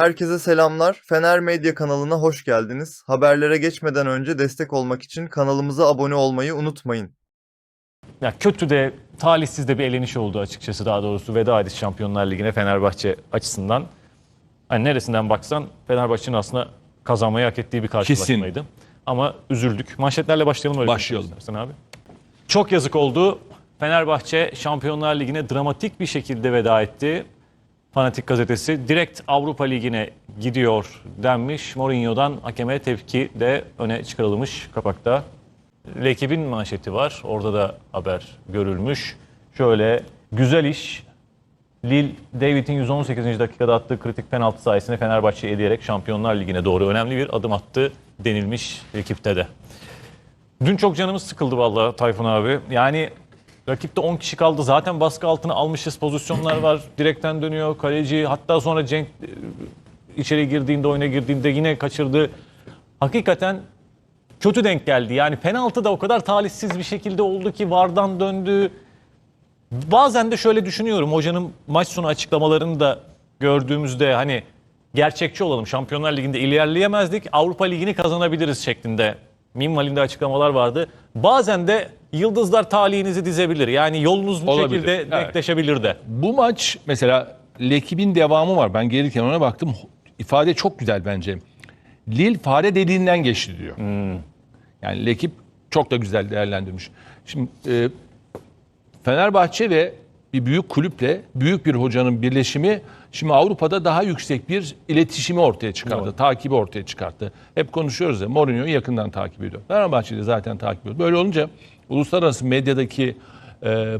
Herkese selamlar. Fener Medya kanalına hoş geldiniz. Haberlere geçmeden önce destek olmak için kanalımıza abone olmayı unutmayın. Ya kötü de talihsiz de bir eleniş oldu açıkçası daha doğrusu veda ediş Şampiyonlar Ligi'ne Fenerbahçe açısından. Hani neresinden baksan Fenerbahçe'nin aslında kazanmayı hak ettiği bir karşılaşmaydı. Ama üzüldük. Manşetlerle başlayalım öyle. Başlayalım. abi. Çok yazık oldu. Fenerbahçe Şampiyonlar Ligi'ne dramatik bir şekilde veda etti. Fanatik gazetesi direkt Avrupa Ligi'ne gidiyor denmiş. Mourinho'dan hakeme tepki de öne çıkarılmış kapakta. Lekibin manşeti var. Orada da haber görülmüş. Şöyle güzel iş. Lille, David'in 118. dakikada attığı kritik penaltı sayesinde Fenerbahçe'yi eleyerek Şampiyonlar Ligi'ne doğru önemli bir adım attı denilmiş ekipte de. Dün çok canımız sıkıldı vallahi Tayfun abi. Yani rakipte 10 kişi kaldı. Zaten baskı altına almışız. Pozisyonlar var. Direkten dönüyor kaleci. Hatta sonra Cenk e, içeri girdiğinde, oyuna girdiğinde yine kaçırdı. Hakikaten kötü denk geldi. Yani penaltı da o kadar talihsiz bir şekilde oldu ki VAR'dan döndü. Bazen de şöyle düşünüyorum. Hocanın maç sonu açıklamalarını da gördüğümüzde hani gerçekçi olalım. Şampiyonlar Ligi'nde ilerleyemezdik. Avrupa Ligi'ni kazanabiliriz şeklinde minvalinde açıklamalar vardı. Bazen de yıldızlar talihinizi dizebilir. Yani yolunuz bu Olabilir, şekilde evet. denkleşebilir de. Bu maç mesela Lekib'in devamı var. Ben gelirken ona baktım. İfade çok güzel bence. Lille fare deliğinden geçti diyor. Yani Lekip çok da güzel değerlendirmiş. Şimdi e, Fenerbahçe ve bir büyük kulüple büyük bir hocanın birleşimi şimdi Avrupa'da daha yüksek bir iletişimi ortaya çıkardı. Takibi ortaya çıkarttı. Hep konuşuyoruz ya Mourinho'yu yakından takip ediyor. Fenerbahçe'yi de zaten takip ediyor. Böyle olunca uluslararası medyadaki e,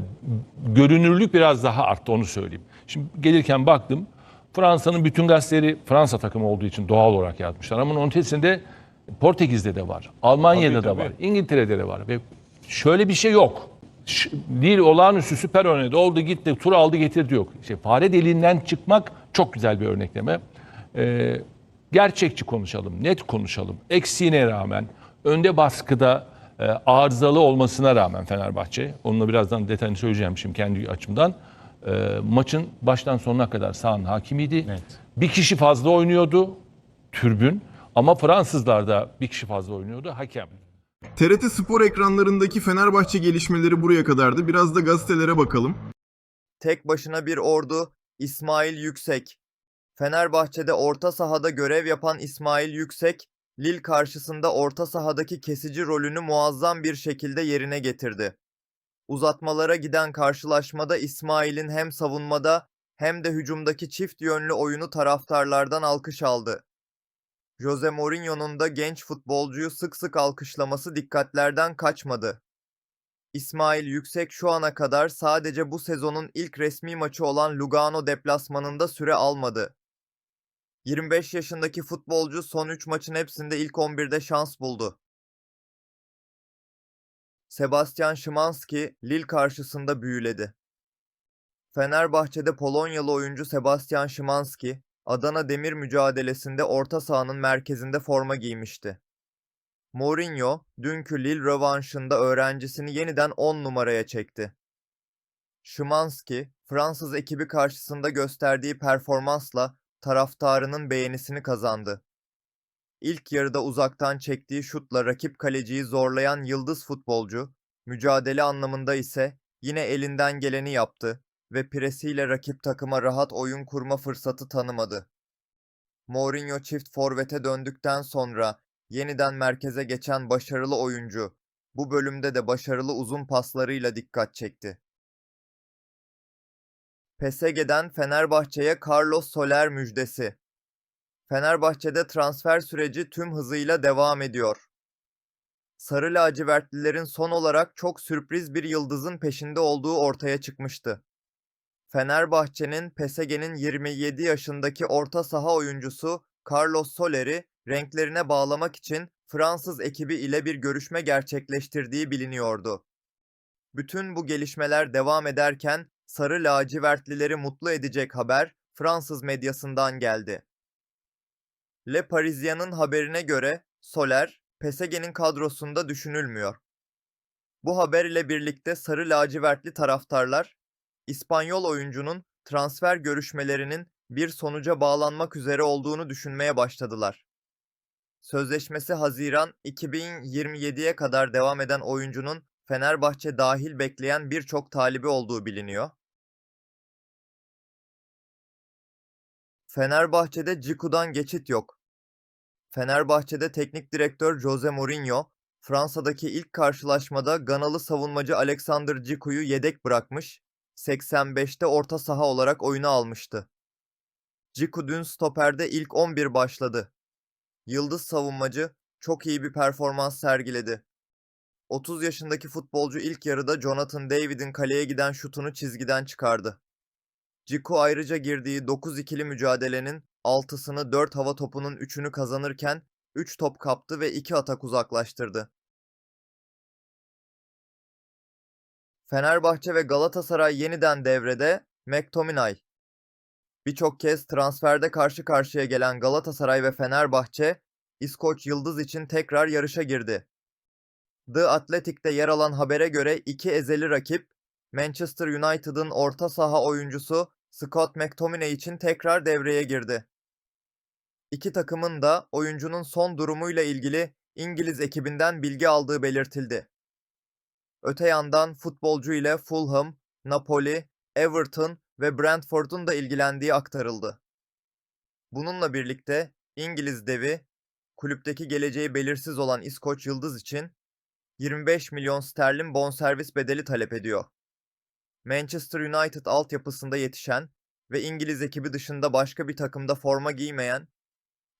görünürlük biraz daha arttı onu söyleyeyim. Şimdi gelirken baktım Fransa'nın bütün gazeteleri Fransa takımı olduğu için doğal olarak yazmışlar. Ama onun ötesinde Portekiz'de de var. Almanya'da Tabii, da var. İngiltere'de de var. Ve şöyle bir şey yok. Değil olağanüstü süper oynadı. Oldu gitti tur aldı getirdi yok. İşte fare deliğinden çıkmak çok güzel bir örnekleme. Ee, gerçekçi konuşalım, net konuşalım. Eksiğine rağmen, önde baskıda e, arızalı olmasına rağmen Fenerbahçe, onunla birazdan detayını söyleyeceğim şimdi kendi açımdan. e, maçın baştan sonuna kadar sahanın hakimiydi. Evet. Bir kişi fazla oynuyordu, türbün. Ama Fransızlar da bir kişi fazla oynuyordu, hakem. TRT Spor ekranlarındaki Fenerbahçe gelişmeleri buraya kadardı. Biraz da gazetelere bakalım. Tek başına bir ordu İsmail Yüksek. Fenerbahçe'de orta sahada görev yapan İsmail Yüksek, Lille karşısında orta sahadaki kesici rolünü muazzam bir şekilde yerine getirdi. Uzatmalara giden karşılaşmada İsmail'in hem savunmada hem de hücumdaki çift yönlü oyunu taraftarlardan alkış aldı. Jose Mourinho'nun da genç futbolcuyu sık sık alkışlaması dikkatlerden kaçmadı. İsmail Yüksek şu ana kadar sadece bu sezonun ilk resmi maçı olan Lugano deplasmanında süre almadı. 25 yaşındaki futbolcu son 3 maçın hepsinde ilk 11'de şans buldu. Sebastian Szymanski Lille karşısında büyüledi. Fenerbahçe'de Polonyalı oyuncu Sebastian Szymanski, Adana Demir mücadelesinde orta sahanın merkezinde forma giymişti. Mourinho, dünkü Lille rövanşında öğrencisini yeniden 10 numaraya çekti. Szymanski, Fransız ekibi karşısında gösterdiği performansla taraftarının beğenisini kazandı. İlk yarıda uzaktan çektiği şutla rakip kaleciyi zorlayan yıldız futbolcu, mücadele anlamında ise yine elinden geleni yaptı ve presiyle rakip takıma rahat oyun kurma fırsatı tanımadı. Mourinho çift forvete döndükten sonra yeniden merkeze geçen başarılı oyuncu, bu bölümde de başarılı uzun paslarıyla dikkat çekti. PSG'den Fenerbahçe'ye Carlos Soler müjdesi. Fenerbahçe'de transfer süreci tüm hızıyla devam ediyor. Sarı lacivertlilerin son olarak çok sürpriz bir yıldızın peşinde olduğu ortaya çıkmıştı. Fenerbahçe'nin PSG'nin 27 yaşındaki orta saha oyuncusu Carlos Soler'i renklerine bağlamak için Fransız ekibi ile bir görüşme gerçekleştirdiği biliniyordu. Bütün bu gelişmeler devam ederken sarı lacivertlileri mutlu edecek haber Fransız medyasından geldi. Le Parisien'in haberine göre Soler, PSG'nin kadrosunda düşünülmüyor. Bu haber ile birlikte sarı lacivertli taraftarlar, İspanyol oyuncunun transfer görüşmelerinin bir sonuca bağlanmak üzere olduğunu düşünmeye başladılar. Sözleşmesi Haziran 2027'ye kadar devam eden oyuncunun Fenerbahçe dahil bekleyen birçok talibi olduğu biliniyor. Fenerbahçe'de Ciku'dan geçit yok. Fenerbahçe'de teknik direktör Jose Mourinho, Fransa'daki ilk karşılaşmada Ganalı savunmacı Alexander Ciku'yu yedek bırakmış, 85'te orta saha olarak oyuna almıştı. Ciku dün stoperde ilk 11 başladı. Yıldız savunmacı çok iyi bir performans sergiledi. 30 yaşındaki futbolcu ilk yarıda Jonathan David'in kaleye giden şutunu çizgiden çıkardı. Ciku ayrıca girdiği 9 ikili mücadelenin 6'sını 4 hava topunun 3'ünü kazanırken 3 top kaptı ve 2 atak uzaklaştırdı. Fenerbahçe ve Galatasaray yeniden devrede McTominay. Birçok kez transferde karşı karşıya gelen Galatasaray ve Fenerbahçe, İskoç Yıldız için tekrar yarışa girdi. The Athletic'te yer alan habere göre iki ezeli rakip, Manchester United'ın orta saha oyuncusu Scott McTominay için tekrar devreye girdi. İki takımın da oyuncunun son durumuyla ilgili İngiliz ekibinden bilgi aldığı belirtildi. Öte yandan futbolcu ile Fulham, Napoli, Everton ve Brentford'un da ilgilendiği aktarıldı. Bununla birlikte İngiliz devi, kulüpteki geleceği belirsiz olan İskoç Yıldız için 25 milyon sterlin bonservis bedeli talep ediyor. Manchester United altyapısında yetişen ve İngiliz ekibi dışında başka bir takımda forma giymeyen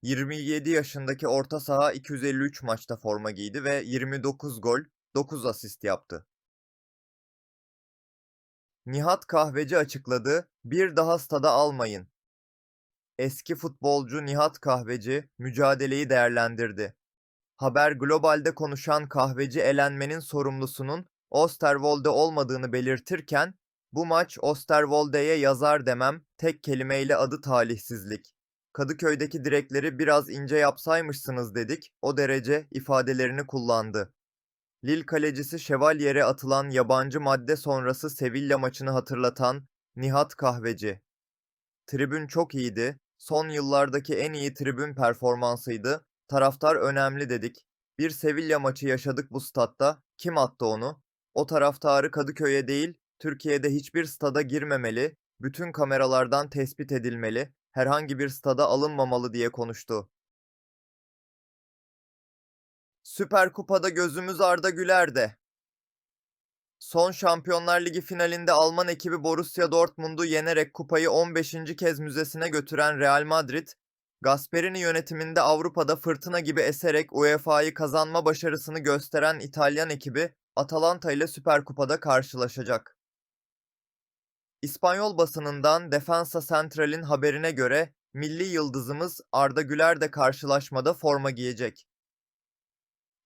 27 yaşındaki orta saha 253 maçta forma giydi ve 29 gol, 9 asist yaptı. Nihat Kahveci açıkladı, bir daha stada almayın. Eski futbolcu Nihat Kahveci mücadeleyi değerlendirdi. Haber Global'de konuşan Kahveci elenmenin sorumlusunun Osterwolde olmadığını belirtirken, bu maç Osterwolde'ye yazar demem, tek kelimeyle adı talihsizlik. Kadıköy'deki direkleri biraz ince yapsaymışsınız dedik, o derece ifadelerini kullandı. Lille kalecisi Şevalyer'e atılan yabancı madde sonrası Sevilla maçını hatırlatan Nihat Kahveci. Tribün çok iyiydi, son yıllardaki en iyi tribün performansıydı, taraftar önemli dedik. Bir Sevilla maçı yaşadık bu statta, kim attı onu? O taraftarı Kadıköy'e değil, Türkiye'de hiçbir stada girmemeli, bütün kameralardan tespit edilmeli, herhangi bir stada alınmamalı diye konuştu. Süper Kupa'da gözümüz Arda Güler'de. Son Şampiyonlar Ligi finalinde Alman ekibi Borussia Dortmund'u yenerek kupayı 15. kez müzesine götüren Real Madrid, Gasperini yönetiminde Avrupa'da fırtına gibi eserek UEFA'yı kazanma başarısını gösteren İtalyan ekibi Atalanta ile Süper Kupa'da karşılaşacak. İspanyol basınından Defensa Central'in haberine göre milli yıldızımız Arda Güler de karşılaşmada forma giyecek.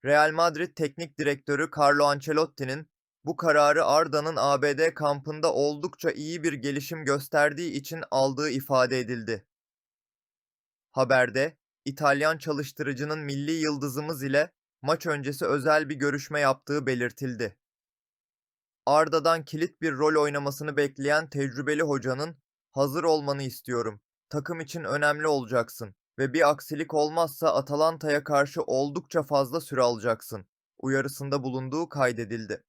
Real Madrid Teknik Direktörü Carlo Ancelotti'nin bu kararı Arda'nın ABD kampında oldukça iyi bir gelişim gösterdiği için aldığı ifade edildi. Haberde İtalyan çalıştırıcının milli yıldızımız ile maç öncesi özel bir görüşme yaptığı belirtildi. Arda'dan kilit bir rol oynamasını bekleyen tecrübeli hocanın hazır olmanı istiyorum. Takım için önemli olacaksın ve bir aksilik olmazsa Atalanta'ya karşı oldukça fazla süre alacaksın. Uyarısında bulunduğu kaydedildi.